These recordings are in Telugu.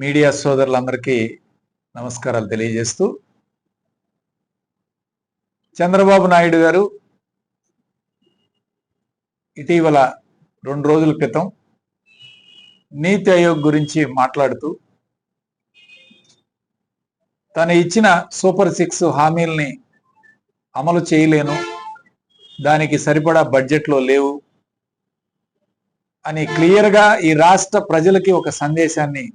మీడియా సోదరులందరికీ నమస్కారాలు తెలియజేస్తూ చంద్రబాబు నాయుడు గారు ఇటీవల రెండు రోజుల క్రితం నీతి ఆయోగ్ గురించి మాట్లాడుతూ తను ఇచ్చిన సూపర్ సిక్స్ హామీల్ని అమలు చేయలేను దానికి సరిపడా బడ్జెట్లో లేవు అని క్లియర్గా ఈ రాష్ట్ర ప్రజలకి ఒక సందేశాన్ని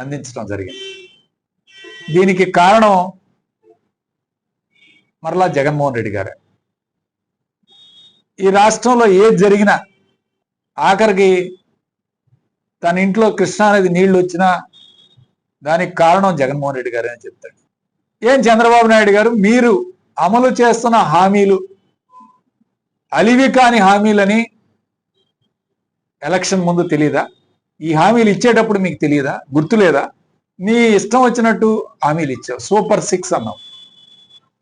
అందించడం జరిగింది. దీనికి కారణం మరలా జగన్మోహన్ రెడ్డి గారే. ఈ రాష్ట్రంలో ఏది జరిగినా ఆఖరికి తన ఇంట్లో కృష్ణానది నీళ్ళు వచ్చినా దానికి కారణం జగన్మోహన్ రెడ్డి గారే అని చెప్తాడు. ఏం చంద్రబాబు నాయుడు గారు? మీరు అమలు చేస్తున్న హామీలు అలివి కాని హామీలని ఎలక్షన్ ముందు తెలియదా ఈ హామీలు ఇచ్చేటప్పుడు మీకు తెలియదా? గుర్తులేదా? నీ ఇష్టం వచ్చినట్టు హామీలు ఇచ్చావు. సూపర్ సిక్స్ అన్నావు.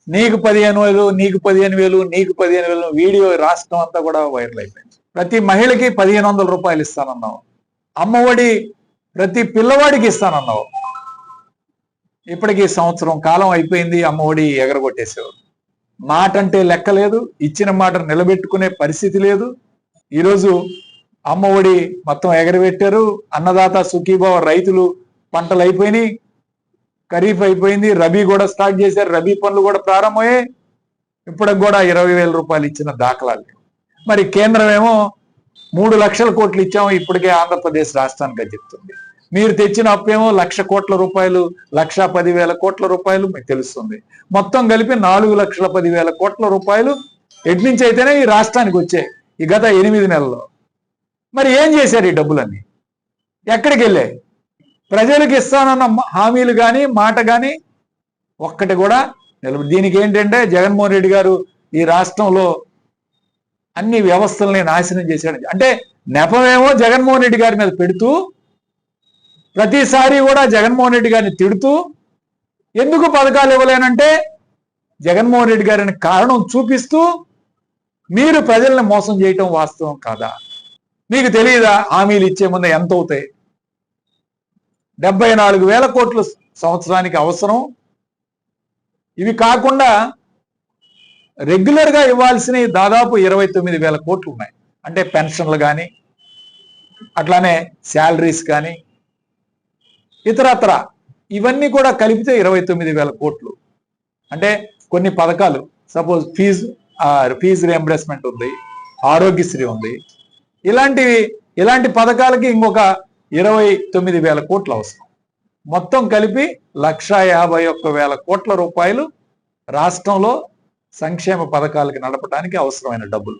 నీకు పదిహేను వేలు నీకు పదిహేను వేలు నీకు పదిహేను వేలు వీడియో రాష్ట్రం అంతా కూడా వైరల్ అయిపోయింది. ప్రతి మహిళకి పదిహేను వందల రూపాయలు ఇస్తానన్నావు. అమ్మఒడి ప్రతి పిల్లవాడికి ఇస్తానన్నావు. ఇప్పటికీ సంవత్సరం కాలం అయిపోయింది అమ్మఒడి ఎగరగొట్టేసావు మాట అంటే లెక్క లేదు ఇచ్చిన మాట నిలబెట్టుకునే పరిస్థితి లేదు. ఈరోజు అమ్మఒడి మొత్తం ఎగరబెట్టారు. అన్నదాత సుఖీభావ రైతులు పంటలు అయిపోయినాయి. ఖరీఫ్ అయిపోయింది. రబీ కూడా స్టార్ట్ చేశారు. రబీ పనులు కూడా ప్రారంభమయ్యాయి. ఇప్పటికి కూడా ఇరవై వేల రూపాయలు ఇచ్చిన దాఖలాలు. మరి కేంద్రం ఏమో మూడు లక్షల కోట్లు ఇచ్చాము. ఇప్పటికే ఆంధ్రప్రదేశ్ రాష్ట్రానికి అని చెప్తుంది. మీరు తెచ్చిన అప్పేమో లక్ష కోట్ల రూపాయలు లక్ష పదివేల కోట్ల రూపాయలు మీకు తెలుస్తుంది. మొత్తం కలిపి నాలుగు లక్షల పదివేల కోట్ల రూపాయలు. ఎట్నుంచి అయితేనే ఈ రాష్ట్రానికి వచ్చాయి. ఈ గత ఎనిమిది నెలల్లో. మరి ఏం చేశారు ఈ డబ్బులన్నీ? ఎక్కడికి వెళ్ళాయి ప్రజలకు ఇస్తానన్న హామీలు కానీ మాట కానీ ఒక్కటి కూడా నిలబడి దీనికి ఏంటంటే జగన్మోహన్ రెడ్డి గారు ఈ రాష్ట్రంలో అన్ని వ్యవస్థల్ని నాశనం చేశాడు. అంటే నెపమేమో జగన్మోహన్ రెడ్డి గారి మీద పెడుతూ ప్రతిసారి కూడా జగన్మోహన్ రెడ్డి గారిని తిడుతూ ఎందుకు పథకాలు ఇవ్వలేనంటే జగన్మోహన్ రెడ్డి గారిని కారణం చూపిస్తూ మీరు ప్రజల్ని మోసం చేయటం వాస్తవం కాదా? మీకు తెలియదా హామీలు ఇచ్చే ముందు ఎంత అవుతాయి? డెబ్బై నాలుగు వేల కోట్లు సంవత్సరానికి అవసరం. ఇవి కాకుండా రెగ్యులర్గా ఇవ్వాల్సినవి దాదాపు ఇరవై తొమ్మిది వేల కోట్లు ఉన్నాయి. అంటే పెన్షన్లు కానీ అట్లానే శాలరీస్ కానీ ఇతరత్ర. ఇవన్నీ కూడా కలిపితే ఇరవై తొమ్మిది వేల కోట్లు. అంటే కొన్ని పథకాలు. సపోజ్ ఫీజు ఫీజు రియంబర్స్మెంట్ ఉంది ఆరోగ్యశ్రీ ఉంది ఇలాంటివి ఇలాంటి పథకాలకి ఇంకొక ఇరవై తొమ్మిది వేల కోట్లు అవసరం. మొత్తం కలిపి లక్ష యాభై ఒక్క వేల కోట్ల రూపాయలు రాష్ట్రంలో సంక్షేమ పథకాలకి నడపడానికి అవసరమైన డబ్బులు.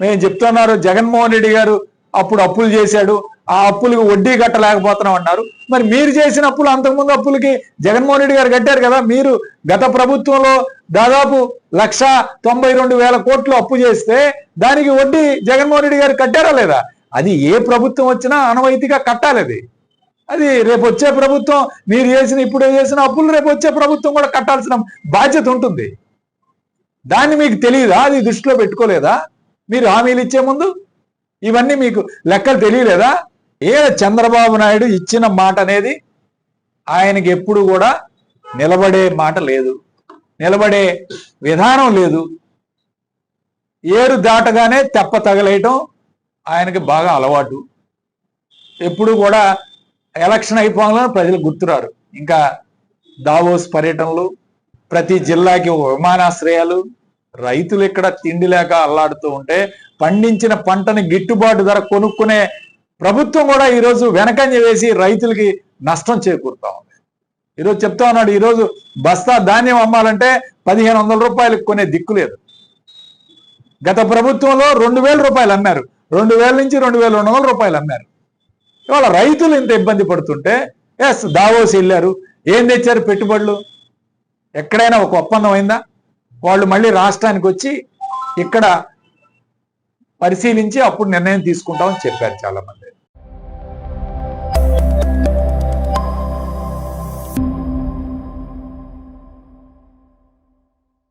మేము చెప్తున్నారు జగన్మోహన్ రెడ్డి గారు అప్పుడు అప్పులు చేశాడు ఆ అప్పులకు వడ్డీ కట్టలేకపోతున్నాం అన్నారు. మరి మీరు చేసిన అప్పులు అంతకుముందు అప్పులకి జగన్మోహన్ రెడ్డి గారు కట్టారు కదా మీరు గత ప్రభుత్వంలో దాదాపు లక్ష తొంభై రెండు వేల కోట్లు అప్పు చేస్తే దానికి వడ్డీ జగన్మోహన్ రెడ్డి గారు కట్టారా లేదా? అది ఏ ప్రభుత్వం వచ్చినా అనవైతిగా కట్టాలి అది. అది రేపు వచ్చే ప్రభుత్వం మీరు చేసిన ఇప్పుడు చేసిన అప్పులు రేపు వచ్చే ప్రభుత్వం కూడా కట్టాల్సిన బాధ్యత ఉంటుంది. దాన్ని మీకు తెలియదా? అది దృష్టిలో పెట్టుకోలేదా? మీరు హామీలు ఇచ్చే ముందు? ఇవన్నీ మీకు లెక్కలు తెలియలేదా? ఏ చంద్రబాబు నాయుడు ఇచ్చిన మాట అనేది ఆయనకి ఎప్పుడు కూడా నిలబడే మాట లేదు. నిలబడే విధానం లేదు. ఏరు దాటగానే తెప్ప తగలేయటం ఆయనకి బాగా అలవాటు. ఎప్పుడు కూడా ఎలక్షన్ అయిపోగానే ప్రజలు గుర్తురారు. ఇంకా దావోస్ పర్యటనలు ప్రతి జిల్లాకి విమానాశ్రయాలు రైతులు ఇక్కడ తిండి లేక అల్లాడుతూ ఉంటే పండించిన పంటని గిట్టుబాటు ధర కొనుక్కునే ప్రభుత్వం కూడా ఈరోజు వెనకంజ వేసి రైతులకి నష్టం చేకూరుతా ఉంది. ఈరోజు చెప్తా ఉన్నాడు ఈరోజు బస్తా ధాన్యం అమ్మాలంటే పదిహేను వందల రూపాయలకు కొనే దిక్కు లేదు. గత ప్రభుత్వంలో రెండు వేల రూపాయలు అమ్మారు. రెండు వేల నుంచి రెండు వేల రెండు వందల రూపాయలు అమ్మారు. ఇవాళ రైతులు ఇంత ఇబ్బంది పడుతుంటే ఎస్ దావోసి వెళ్ళారు. ఏం తెచ్చారు పెట్టుబడులు? ఎక్కడైనా ఒక ఒప్పందం అయిందా? వాళ్ళు మళ్ళీ రాష్ట్రానికి వచ్చి ఇక్కడ పరిశీలించి అప్పుడు నిర్ణయం తీసుకుంటామని చెప్పారు చాలామంది.